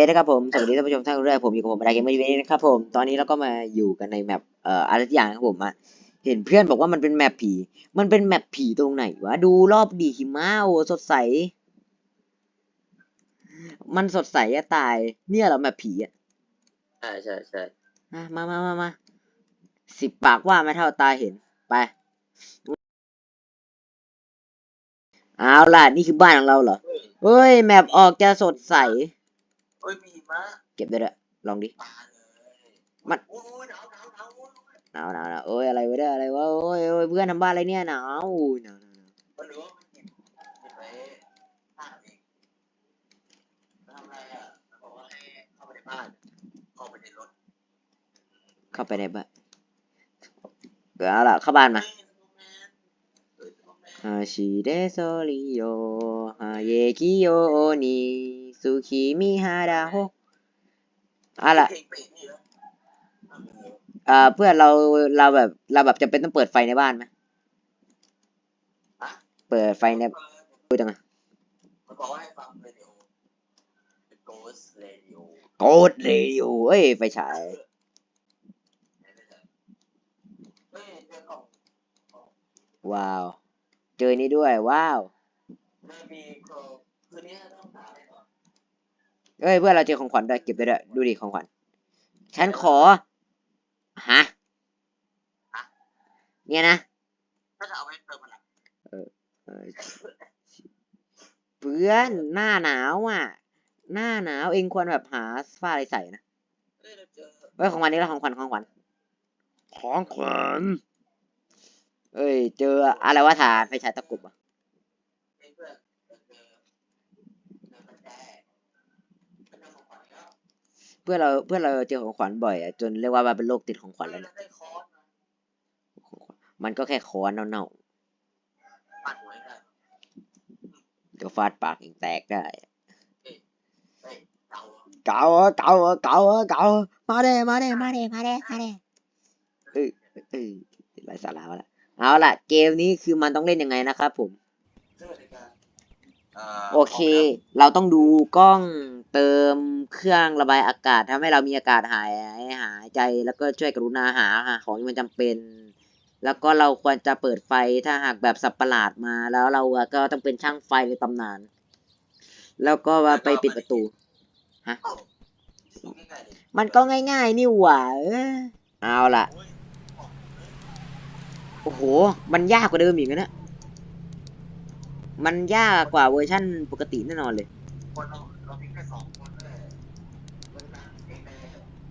เฮ้ยนะครับผม สวัสดีท่านผู้ชมท่านผู้ชมผมอยู่กับผมอะไรกันไม่ได้นะครับผม ตอนนี้เราก็มาอยู่กันในแมปเอ่ออะไรสักอย่างครับผมอะเห็นเพื่อนบอกว่ามันเป็นแมปผี มันเป็นแมปผีตรงไหนวะ ดูรอบดีหิมะโอ้สดใส มันสดใสอะตาย เนี่ยเหรอแมปผีอะใช่ใช่ใช่มามามามาสิบปากว่าไม่เท่าตาเห็น ไป เอาล่ะ นี่คือบ้านของเราเหรอ เฮ้ย แมปออกจะสดใส เฮ้ยมีมะเก็บด้วยเด้อลองดิตาเลยมัน โอ้ยหนาวหนาวหนาวโอ้ยหนาวหนาวหนาวโอ้ยอะไรวะเนี่ยอะไรวะโอ้ยโอ้ยเพื่อนทำบ้านอะไรเนี่ยหนาวอุ้ยหนาวหนาวหนาวมันรู้ว่ามันหยิบหยิบไปบ้านเองแล้วทำไรอะมันบอกว่าให้เข้าไปในบ้านเข้าไปในรถเข้าไปในบ้านเอาล่ะเข้าบ้านมา เฮ้ยสโนว์แมนเออสโนว์แมนฮาชิเดโซริโยฮาเยกิโยนิสุคิมิฮาดาโฮเอาล่ะเพลงเปรตนี่เหรออะมีเอ่อเพื่อนเราเราแบบเราแบบจะเป็นต้องเปิดไฟในบ้านไหมอะเปิดไฟในเปิดดูจังอะมันบอกว่าให้ฟังเรดิโอเป็น Ghost Radio โกดเรดิโอเอ้ยไฟฉายเฮ้ยเจอกล่องว้าว เจอนี่ด้วย ว้าวมันมีโครคืนนี้ต้องหาอะไรก่อนเอ้ยเพื่อนเราเจอของขวัญด้วยเก็บไปด้วยดูดิของขวัญฉันขอฮะเนี่ยนะถ้าจะเอาไว้เติมพลังเออเพื่อนหน้าหนาวอะ หน้าหนาวเองควรแบบหาผ้าอะไรใส่นะเฮ้ยเราเจอเอ้ยของวันนี้เราของขวัญของขวัญของขวัญ เอ้ย เจออะไรวะฐานไฟฉายตะกุบอะเพื่อเราเพื่อเราเจอของขวัญบ่อยอะจนเรียกว่ามันเป็นโรคติดของขวัญแล้วเนี่ยได้คอร์สนะมันก็แค่คอนเน่าปัดหัวให้ได้ๆเดี๋ยวฟาดปากเองแตกได้เฮ้ยเตาเก่าอะเก่าอะเก่าเก่าอะมาเด้มาเด้มาเด้มาเด้มาเด้เอ้ยเอ้ยไรสาระวะละ เอาล่ะเกมนี้คือมันต้องเล่นยังไงนะครับผมเจอในการโอเค เราต้องดูกล้องเติมเครื่องระบายอากาศทำให้เรามีอากาศหายหายใจแล้วก็ช่วยกรุณาหาหาของที่มันจำเป็น แล้วก็เราควรจะเปิดไฟถ้าหากแบบสับประหลาดมา แล้วเราอะก็ต้องเป็นช่างไฟในตำนาน แล้วก็ว่าไปปิดประตูง่ายๆดิมันก็ง่ายๆนี่หว่าเอ้ยเอาล่ะโอ้โอ้โห มันยากกว่าเดิมอีกนะ มันยากกว่าเวอร์ชั่นปกติแน่นอนเลยคนเราเราเพียงแค่สองคนเลย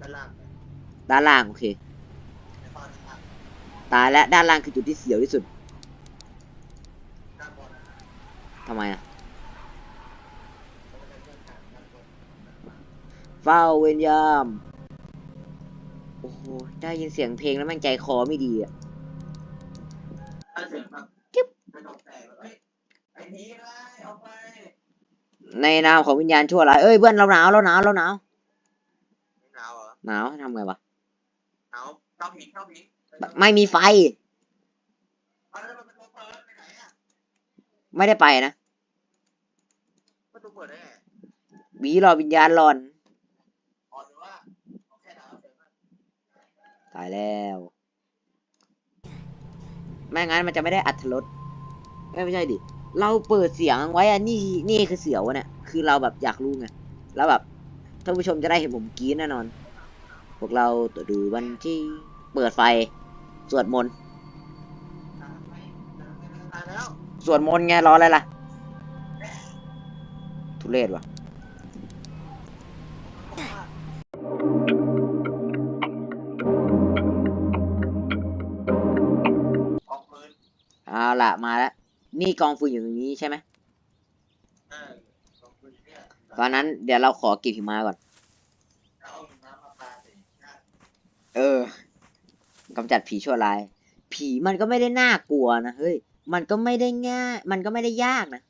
ด้านล่างด้านล่างโอเค ตายและด้านล่างคือจุดที่เสียวที่สุด ทำไมอะเราเดินทางด้านบนเฝ้าเวรยาม โอ้โห ได้ยินเสียงเพลงแล้วม่งใจคอไม่ดีอะ จิ๊บกระจกแตกแบบเอ้ยไอ้นี้ไล่เอาไปในนามของวิญญาณชั่วร้ายเอ้ยเพื่อนเราหนาวเราหนาวเราหนาวหนาวเหรอหนาวทำไงวะหนาวเต้าผิงเต้าผิงไม่มีไฟเอาแล้วประตูเปิดไปไหนอะไม่ได้ไปนะประตูเปิดได้ไงวีรอวิญญาณหลอนอ๋อหรือว่าเอาแค่หนาวเฉยๆตายแล้ว ไม่งั้นมันจะไม่ได้อัธรสไม่ใช่ดิ เราเปิดเสียงไว้อะนี่นี่คือเสียวะเนี่ย คือเราแบบอยากรู้ไง แล้วแบบท่านผู้ชมจะได้เห็นผมกรีดแน่นอน พวกเราตัวดูบัญชีเปิดไฟ สวดมนต์ สวดมนต์ไงรออะไรล่ะ ทุเรศวะ เอาล่ะมาแล้วนี่กองฟืนอยู่ตรงนี้ใช่ไหมเออออกปืนเนี่ยตอนนั้นเดี๋ยวเราขอเก็บหิมะก่อนเอาน้ำมาปาสิเออกำจัดผีชั่วร้าย ผีมันก็ไม่ได้น่ากลัวนะเฮ้ย มันก็ไม่ได้ง่าย มันก็ไม่ได้ยากนะ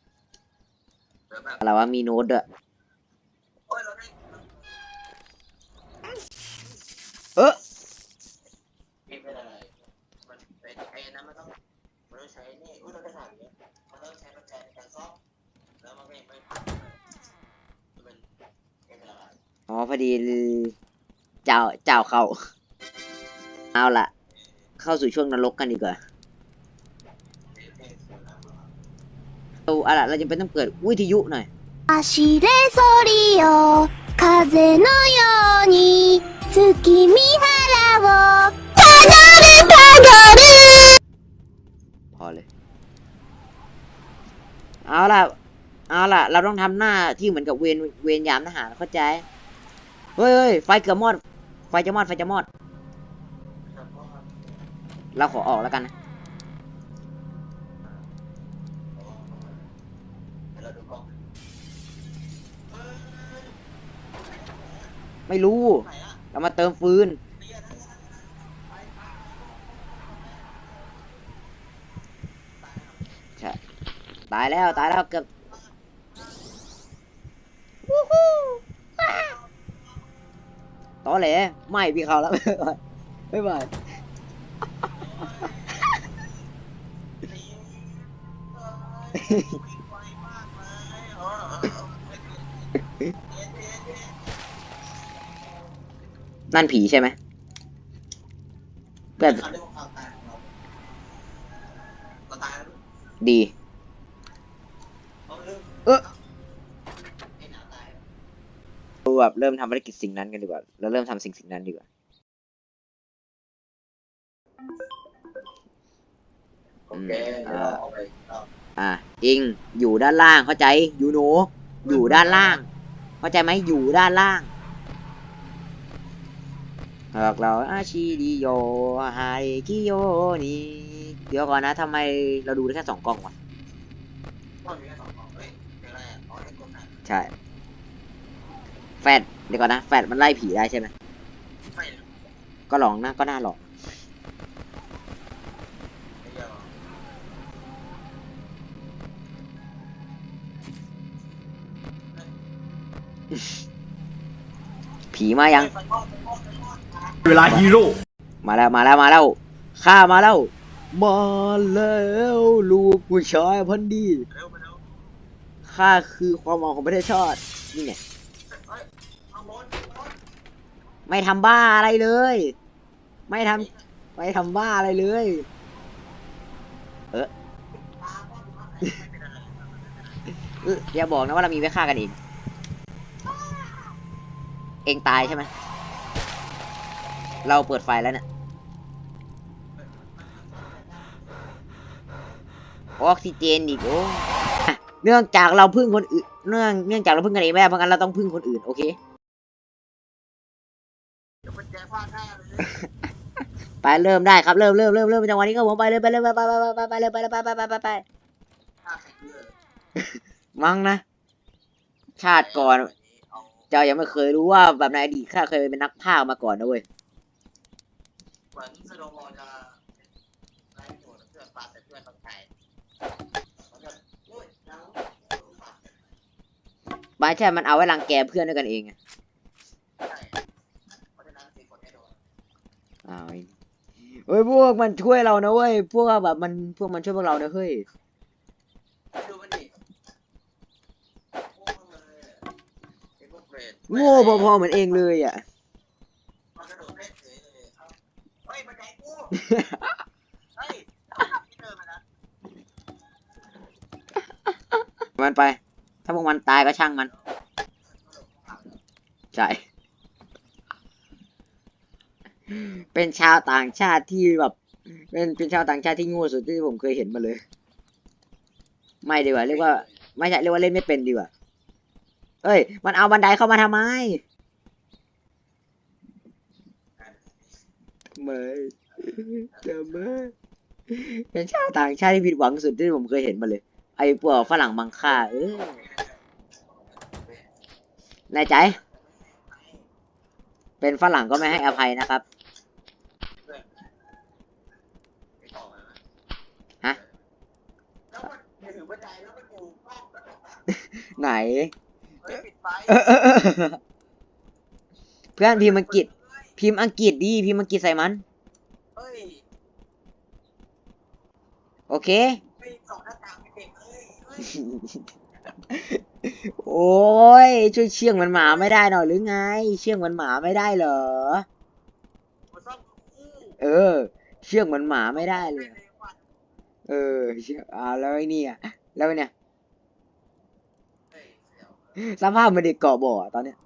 เดี๋ยวแบบอะไรวะมีโน้ตด้วยโอ้ยเราได้เออ ไม่เป็นอะไรมันเป็นไอ้นั้นมันต้องมันต้องใช้นี่อุ้ยเราได้ถ่านเยอะมันต้องใช้ปัจจัยในการซ่อมแล้วมันไม่ไม่มันเป็นไม่เป็นอะไร พอดี เจ้าเจ้าเข้า เอาล่ะ เข้าสู่ช่วงนรกกันดีกว่าเอาเอาล่ะเราจะเป็นต้องเปิดวิทยุหน่อย 走れそりよ風のように月見原をたどるたどる พอเลย เอาล่ะ เอาล่ะ เราต้องทำหน้าที่เหมือนกับเวรเวรยามทหารเข้าใจ เฮ้ยเฮ้ยไฟเกือบมอด ไฟจะมอดไฟจะมอด เราขอออกแล้วกันนะไม่รู้ เรามาเติมฟืน ตายแล้ว ตายแล้วเกือบวู้ฮู้ว้าว ตอแหลไม่พี่เขาแล้วบ๊ายบายไวมากเลยเออเออนั่นผีใช่ไหมแบบเขาเรียกว่าความตายของเราเราตายแล้วดีเราเริ่มเออไอ้หนาตาย เรา แบบเริ่มทำภารกิจสิ่งนั้นกันดีกว่าเราเริ่มทำสิ่งสิ่งนั้นดีกว่า โอเคเดี๋ยวเราเอาไปเอาอะอิงอยู่ด้านล่างเข้าใจยูโนอยู่ด้านล่าง เข้าใจไหมอยู่ด้านล่างหากเราอาชีดีโยไฮกิโยนี่เดี๋ยวก่อนนะทำไมเราดูได้แค่สองกล้องวะ ต้นมีแค่สองกล่องเฮ้ยเดี๋ยวอะไรอะอ๋อไอ้กล่องไหน ใช่ แฟดเดี๋ยวก่อนนะแฟดมันไล่ผีได้ใช่ไหมไม่ก็ลองนะก็น่าลองไม่เดียวผีมายังไฟมอดไฟมอดไฟมอดนะเวลาฮีโร่มาแล้วมาแล้วมาแล้วข้ามาแล้ว มาแล้วลูกผู้ชายพันธุ์ดี เร็วไปเร็วข้าคือความหวังของประเทศชาตินี่เนี่ย เฮ้ยเอาบอลบอล ไม่ทำบ้าอะไรเลย ไม่ทำไม่ทำบ้าอะไรเลยปาบอลมาไม่เอเอออย่าบอกนะว่าเรามีไว้ฆ่ากันเอง เองตายใช่ไหม เราเปิดไฟแล้วเนี่ยออกซิเจนอีกโอ้เนื่องจากเราพึ่งคนอื่น เนื่องเนื่องจากเราพึ่งกันเองไม่ได้เพราะงั้นเราต้องพึ่งคนอื่น โอเค ไปเริ่มได้ครับเริ่มเริ่มเริ่มเริ่มจังหวะนี้ก็ผมไปเลยไปเลยไปไปไปไปไปเลยไปเลยไปไปไปไปไปมั้งนะ ชาติก่อน เจ้ายังไม่เคยรู้ว่าแบบในอดีตข้าเคยเป็นนักพากมาก่อนนะเว้ยเหมือนสโนว์บอลจะไล่โดดเพื่อนปาแต่เพื่อนต้องใจแล้วก็โอ้ยแล้วปาดไม่ใช่มันเอาไว้รังแกเพื่อนด้วยกันเองอะ ใช่เพราะฉะนั้นสี่คนให้โดน อ้าวเฮ้ยพวกมันช่วยเรานะเว้ยพวกแบบมันพวกมันช่วยพวกเรานะเฮ้ยดูมันดิโง่เลยไอ้พวกเบรดโง่พอๆเหมือนเองเลยอะมันกระโดดเล่นเฉยเลยเอาเฮ้ยมันใจกูเฮ้ยที่เดินมานะมันไป ถ้าพวกมันตายก็ช่างมันใช่ เป็นชาวต่างชาติที่แบบเป็นเป็นชาวต่างชาติที่โง่สุดที่ผมเคยเห็นมาเลย ไม่ดีกว่าเรียกว่า ไม่ใช่เรียกว่าเล่นไม่เป็นดีกว่าเอ้ย มันเอาบันไดเข้ามาทำไมทำไมทำไมเป็นชาวต่างชาติที่ผิดหวังสุดที่ผมเคยเห็นมาเลย ไอ้พวกฝรั่งมังค่าเออแน่ใจ เป็นฝรั่งก็ไม่ให้อภัยนะครับ ไปต่อมาฮะ แล้วมันถือบันไดแล้วมันอยู่กล้องแล้วไหน เฮ้ยปิดไฟเออเออเออเพื่อนพิมพ์อังกฤษ พิมพ์อังกฤษดีพิมพ์อังกฤษใส่มัน เฮ้ยโอเค ไปสองหน้าต่างเป็นเด็กเฮ้ยเฮ้ยโอ้ยช่วยเชื่องมันหมาไม่ได้หน่อยหรือไง เชื่องมันหมาไม่ได้เหรอมาซ่อมคู่ เออ เชื่องมันหมาไม่ได้เลย เออ เชืองอ่าแล้วไอ้นี่อะแล้วเนี่ยเฮ้ยเดี๋ยสภาพมันเด็กเกาะบ่อตอนเนี้ย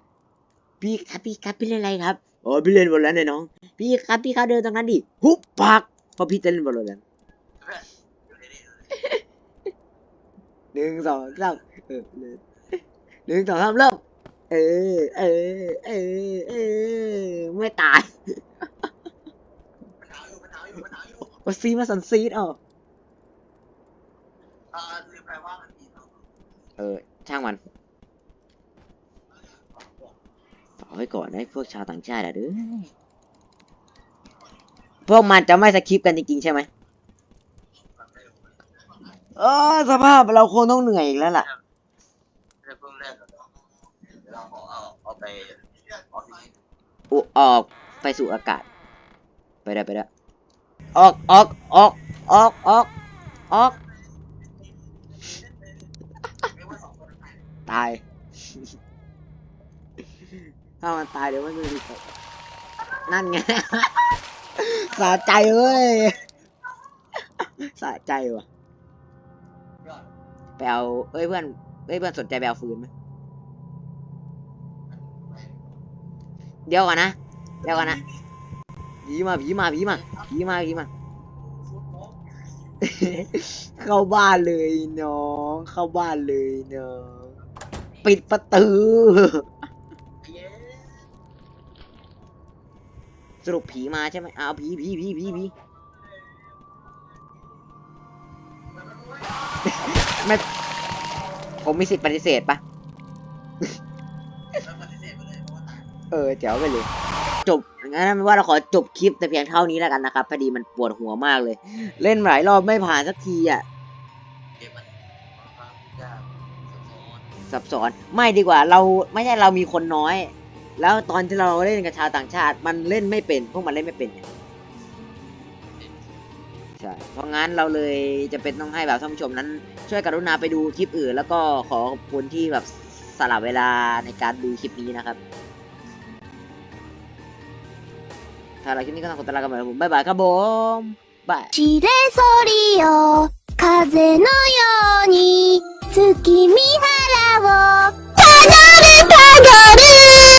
พี่ครับพี่ครับพี่เล่นอะไรครับโอ้พี่เล่นบอลแล้วเนี่ยน้อง พี่ครับพี่ครับเดินตรงนั้นดิหุบปักเพราะพี่จะเล่นบอลแล้วหนึ่งสองสามเออหนึ่งสองสามเริ่มเออ เออ เออ เออ ไม่ตาย มันหนาวอยู่มันหนาวอยู่มันหนา วอยู่ว่าซีมาสันซีดอะอ่าลืมไปว่ามันมีสองเออ ช่างมันฝากไว้ก่อนนะไอ้พวกชาวต่างชาติอะเด้อพวกมันจะไม่สคริปต์กันจริงๆใช่ไหมเออสภาพเราคงต้องเหนื่อยอีกแล้วล่ะ เรื่องเพิ่งเล่นเดี๋ยวเราขอเอาเอาไปออกซิเจน อุออกไปสู่อากาศ ไปได้ไปได้ ออกออกออกออกออกออกตาย ถ้ามันตายเดี๋ยวมันจะมีนั่นไง สะใจเว้ย สะใจว่ะยอดไปเอาเอ้ยเพื่อนเอ้ยเพื่อนสนใจไปเอาฟืนไหมเดี๋ยวก่อนนะ เดี๋ยวก่อนนะ ผีมาผีมาผีมาผีมาผีมา เข้าบ้านเลยน้อง เข้าบ้านเลยน้อง ปิดประตูสรุปผีมาใช่ไหมเอาผีผีผีผีผีไม่ผมมีสิทธิ์ปฏิเสธปะเสธไปเลยเพราะเออแจ๋วไปเลย จบงั้นไม่ว่าเราขอจบคลิปแต่เพียงเท่านี้แล้วกันนะครับพอดีมันปวดหัวมากเลย เล่นหลายรอบไม่ผ่านสักทีอะซับซ้อนสับสอนไม่ดีกว่าเราไม่ใช่เรามีคนน้อย แล้วตอนที่เราเล่นกับชาวต่างชาติ มันเล่นไม่เป็น พวกมันเล่นไม่เป็นใช่เพราะงั้นเราเลยจะเป็นต้องให้แบบท่านผู้ชมนั้น ช่วยกรุณาไปดูคลิปอื่น แล้วก็ขอขอบคุณที่แบบสละเวลาในการดูคลิปนี้นะครับ さら、君がなことながまバイバイカぼーン。バイ。しれそりよ、風のように、月見原を、たどるたどる